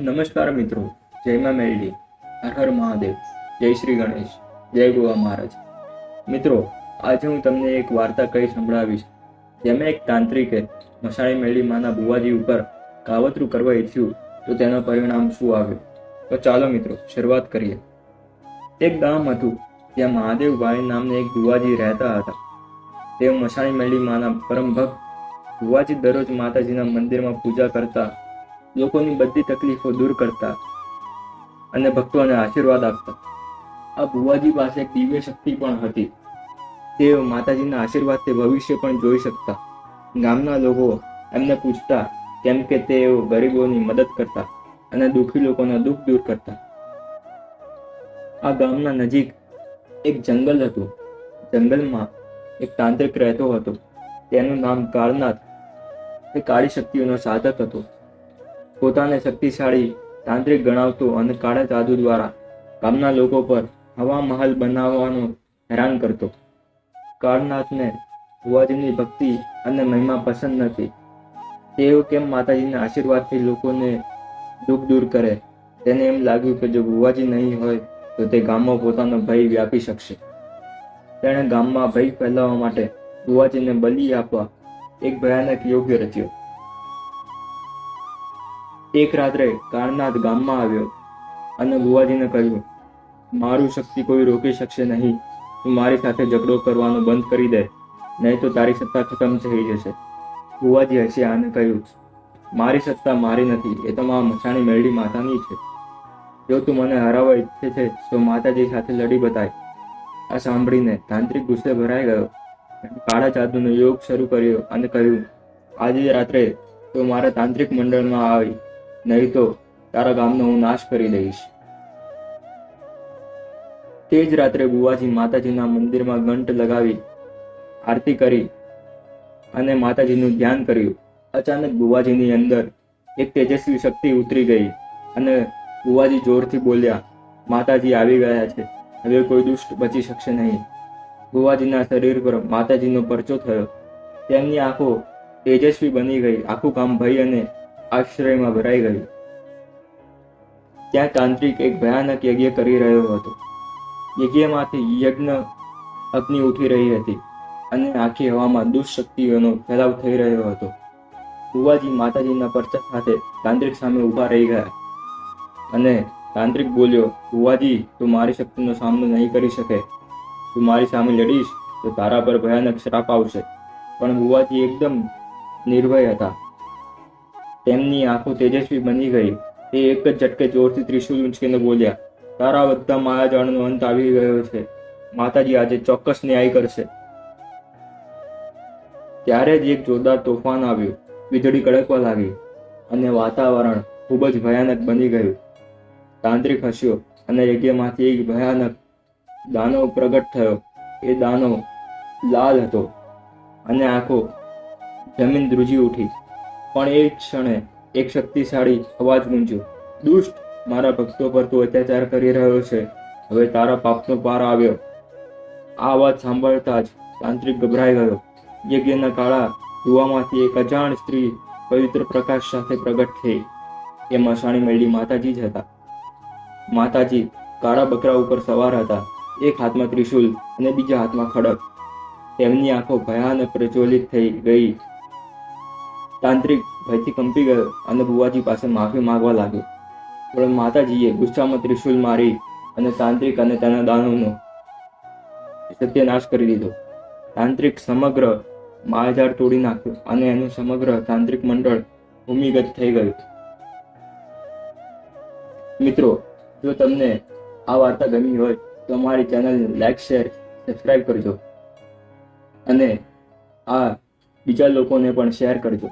નમસ્કાર મિત્રો જય મા મેલડી. હર હર મહાદેવ. જય શ્રી ગણેશ. જય ગોવા મહારાજ. મિત્રો, આજે હું તમને એક વાર્તા કહી સંભળાવીશ. જેમાં એક તાંત્રિકે મસાણી મેળી માના બુવાજી ઉપર કાવતરું કરવા ઈચ્છ્યું, તો તેનું પરિણામ શું આવ્યું? તો ચાલો મિત્રો, શરૂઆત કરીએ. એક ગામ હતું, ત્યાં મહાદેવભાઈ નામને એક બુવાજી રહેતા હતા. તેઓ મસાણી મેળી માના પરમ ભક્ત બુવાજી દરરોજ માતાજીના મંદિરમાં પૂજા કરતા લોકોની બધી તકલીફો દૂર કરતા અને ભક્તોને આશીર્વાદ આપતા. આ ભુવાજી પાસે એક દિવ્ય શક્તિ પણ હતી. તેઓ માતાજીના આશીર્વાદથી ભવિષ્ય પણ જોઈ શકતા. ગામના લોકો એમને પૂછતા કેમ કે તેઓ ગરીબોની મદદ કરતા અને દુઃખી લોકોના દુઃખ દૂર કરતા. આ ગામના નજીક એક જંગલ હતું. જંગલમાં એક તાંત્રિક રહેતો હતો. તેનું નામ કાળનાથ. તે કાળી શક્તિઓનો સાધક હતો. પોતાને શક્તિશાળી, તાંત્રિક ગણાવતો અને કાળા જાદુ દ્વારા ગામના લોકો પર હવા મહલ બનાવવાનો હેરાન કરતો. કાળનાથને ભુવાજીની ભક્તિ અને મહિમા પસંદ નથી. તેઓ કેમ માતાજીના આશીર્વાદથી લોકોને દુઃખ દૂર કરે? તેને એમ લાગ્યું કે જો ભુવાજી નહીં હોય, તો તે ગામમાં પોતાનો ભય વ્યાપી શકશે. તેણે ગામમાં ભય ફેલાવવા માટે ભુવાજીને બલિ આપવા એક ભયાનક યોગ્ય રચ્યો. એક રાત્રે કાળનાથ ગામમાં આવ્યો અને ગુવાજીને કહ્યું, મારું શક્તિ કોઈ રોકી શકશે નહીં. તું મારી સાથે ઝઘડો કરવાનું બંધ કરી દે, નહીં તો તારી સત્તા ખતમ થઈ જશે. ગુવાજી હસ્યા અને કહ્યું, મારી સત્તા મારી નથી, એ તો મા મસાણી મેળવી માતાની છે. જો તું મને હરાવવા ઈચ્છે છે, તો માતાજી સાથે લડી બતાય. આ સાંભળીને તાંત્રિક ગુસ્સે ભરાઈ ગયો. કાળા જાદુનો યોગ શરૂ કર્યો અને કહ્યું, આજે રાત્રે તો મારા તાંત્રિક મંડળમાં આવી. નહીં તો તારા ગામનો હું નાશ કરી દઈશ. તે જ રાત્રે બુવાજી માતાજીના મંદિરમાં ઘંટ લગાવી આરતી કરી અને માતાજીનું ધ્યાન કર્યું. અચાનક બુવાજીની અંદર એક તેજસ્વી શક્તિ ઉતરી ગઈ અને બુવાજી જોરથી બોલ્યા, માતાજી આવી ગયા છે. હવે કોઈ દુષ્ટ બચી શકશે નહીં. બુવાજીના શરીર પર માતાજીનો પરચો થયો. તેમની આંખો તેજસ્વી બની ગઈ. આખું કામ ભય અને આશ્રયમાં ભરાઈ ગયું. ત્યાં તાંત્રિક એક ભયાનક યજ્ઞ કરી રહ્યો હતો. યજ્ઞમાંથી યજ્ઞ અગ્નિ ઉઠી રહી હતી અને આખી હવામાં દુષ્શક્તિઓનો ફેલાવ થઈ રહ્યો હતો. બુવાજી માતાજીના પરચા સાથે તાંત્રિક સામે ઊભા રહી ગયા અને તાંત્રિક બોલ્યો બુવાજી તું મારી શક્તિનો સામનો નહીં કરી શકે. તું મારી સામે લડીશ તો તારા પર ભયાનક શ્રાપ આવશે. પણ બુવાજી એકદમ નિર્ભય હતા. તેમની આંખો તેજસ્વી બની ગઈ. તે એક જ ઝટકે જોરથી ત્રિશુલ ઉંચકીને બોલ્યા, તારા બધા માયાજાળનો અંત આવી ગયો છે. માતાજી આજે ચોક્કસ ન્યાય કરશે. ત્યારે જ એક જોરદાર તોફાન આવ્યું. વીજળી કડકવા લાગી અને વાતાવરણ ખૂબ જ ભયાનક બની ગયું. તાંત્રિક હસ્યો અને યજ્ઞમાંથી એક ભયાનક દાનવ પ્રગટ થયો. એ દાનવ લાલ હતો અને આંખો જમીન ધ્રુજી ઉઠી. પણ એ ક્ષણે એક શક્તિશાળી અવાજ ગુંજ્યો. દુષ્ટ! મારા ભક્તો પર તું અત્યાચાર કરી રહ્યો છે. હવે તારા પાપનો પાર આવ્યો. આ અવાજ સાંભળતા જ તાંત્રિક ગભરાઈ ગયો. યજ્ઞના કાળા ધુવામાંથી એક અજાણ સ્ત્રી પવિત્ર પ્રકાશ સાથે પ્રગટ થઈ. એ મસાણી મેળી માતાજી જ હતા. માતાજી કાળા બકરા ઉપર સવાર હતા. એક હાથમાં ત્રિશુલ અને બીજા હાથમાં ખડક. તેમની આંખો ભયાનક પ્રજ્વલિત થઈ ગઈ. તાંત્રિક ભયથી કંપી ગયો અને બુવાજી પાસે માફી માંગવા લાગ્યો પણ માતાજીએ ગુસ્સામાં ત્રિશુલ મારી અને તાંત્રિક અને તેના દાનવનો સત્યનાશ કરી દીધો. તાંત્રિક સમગ્ર માયાજાળ તોડી નાખ્યો અને એનું સમગ્ર તાંત્રિક મંડળ ભૂમિગત થઈ ગયું. મિત્રો, જો તમને આ વાર્તા ગમી હોય, તો અમારી ચેનલ લાઈક, શેર સબસ્ક્રાઈબ કરજો. અને આ બીજા લોકોને પણ શેર કરજો.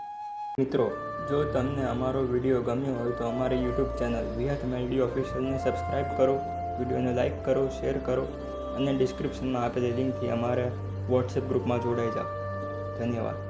મિત્રો, જો તમને અમારો વીડિયો ગમ્યો હોય તો અમારી યુટ્યુબ ચેનલ વિહત મેલડી ઓફિશિયલને સબસ્ક્રાઈબ કરો, વિડીયોને લાઇક કરો, શેર કરો અને ડિસ્ક્રિપ્શનમાં આપેલી લિંકથી અમારા વોટ્સએપ ગ્રુપમાં જોડાઈ જાઓ. ધન્યવાદ.